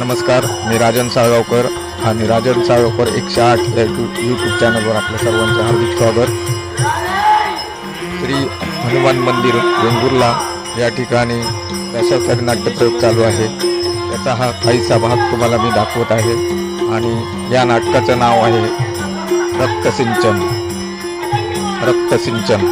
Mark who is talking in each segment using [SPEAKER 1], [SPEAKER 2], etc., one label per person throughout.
[SPEAKER 1] नमस्कार मी राजन साळगावकर आणि राजन साळगावकर एकशे आठ या यूट्यूब चॅनलवर आपल्या सर्वांचं हार्दिक स्वागत. श्री हनुमान मंदिर वेंगुर्ला या ठिकाणी दशावतारी नाट्यप्रयोग चालू आहे. त्याचा हा काहीसा भाग तुम्हाला मी दाखवत आहे आणि या नाटकाचं नाव आहे रक्तसिंचन रक्तसिंचन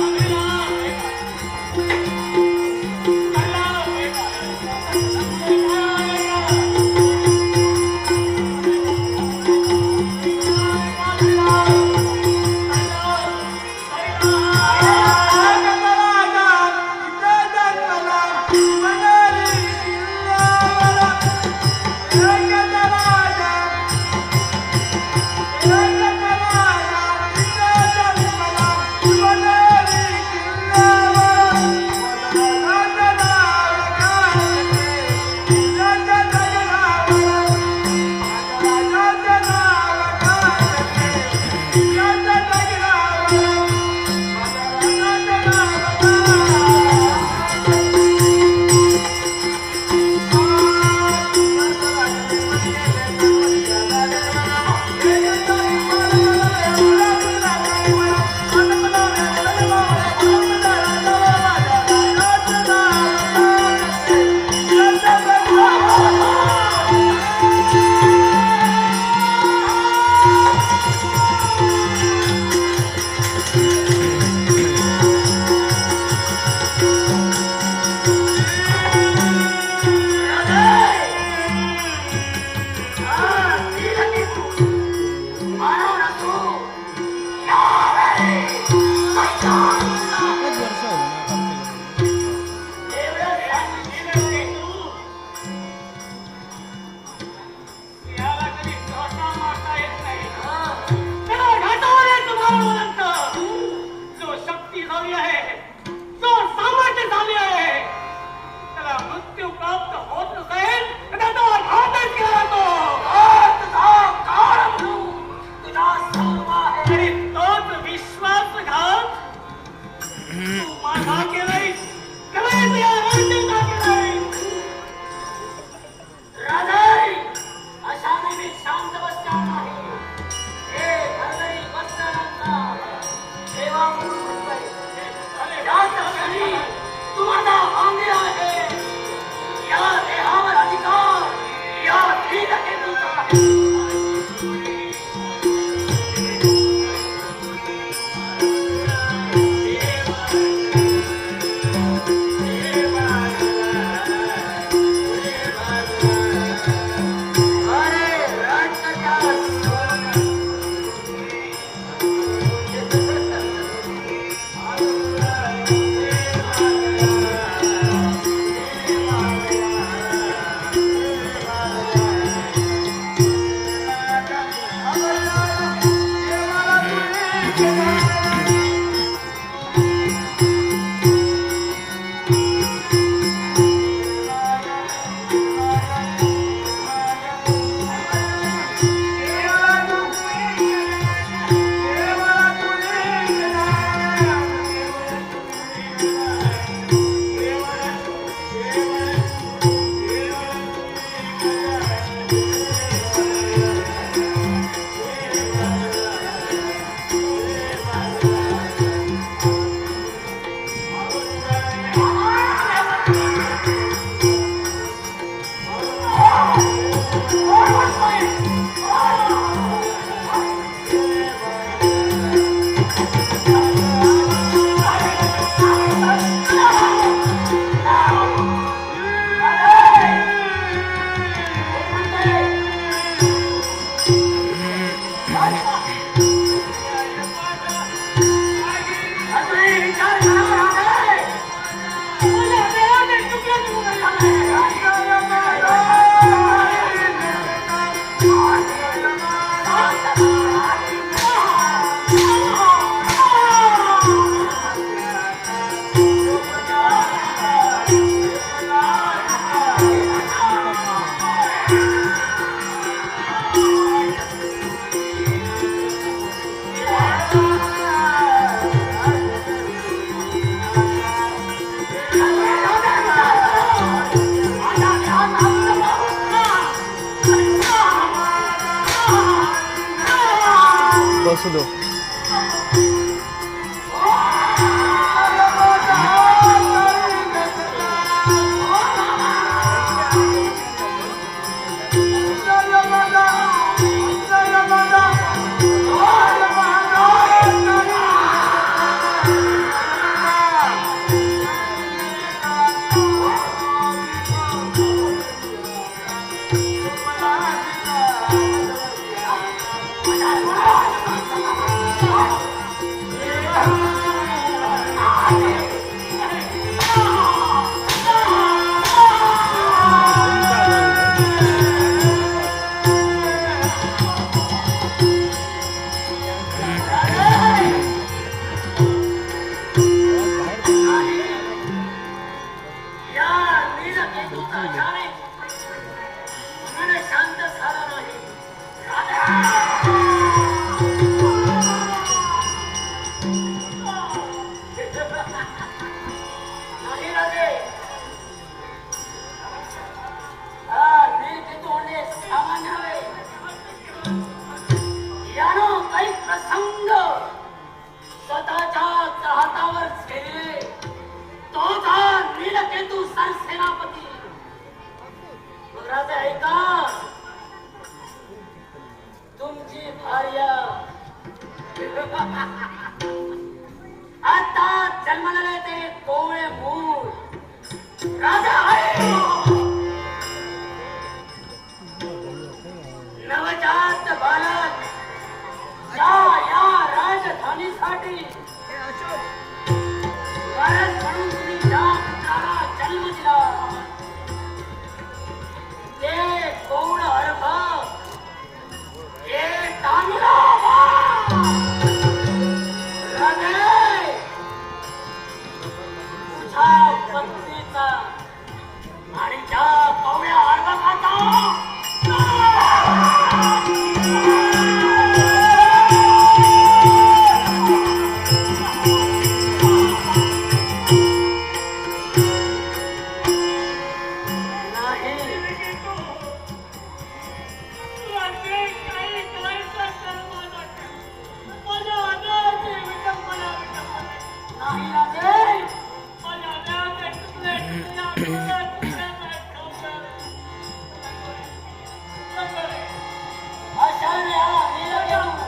[SPEAKER 2] gosto do राजधानीसाठी हा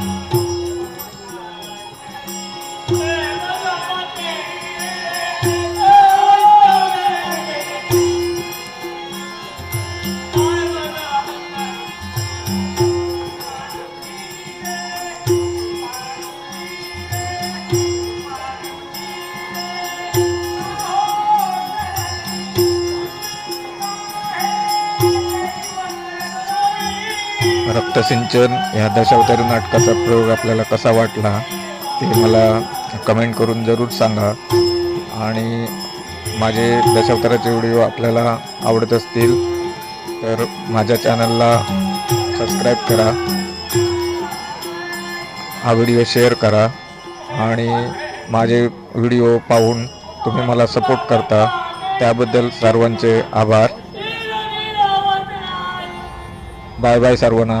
[SPEAKER 2] Thank you.
[SPEAKER 1] रक्तसिंचन ह्या दशावतारी नाटकाचा प्रयोग आपल्याला कसा वाटला ते मला कमेंट करून जरूर सांगा. आणि माझे दशावताराचे व्हिडिओ आपल्याला आवडत असतील तर माझ्या चॅनलला सबस्क्राईब करा. हा व्हिडिओ शेअर करा. आणि माझे व्हिडिओ पाहून तुम्ही मला सपोर्ट करता त्याबद्दल सर्वांचे आभार. बाय बाय सर्वांना.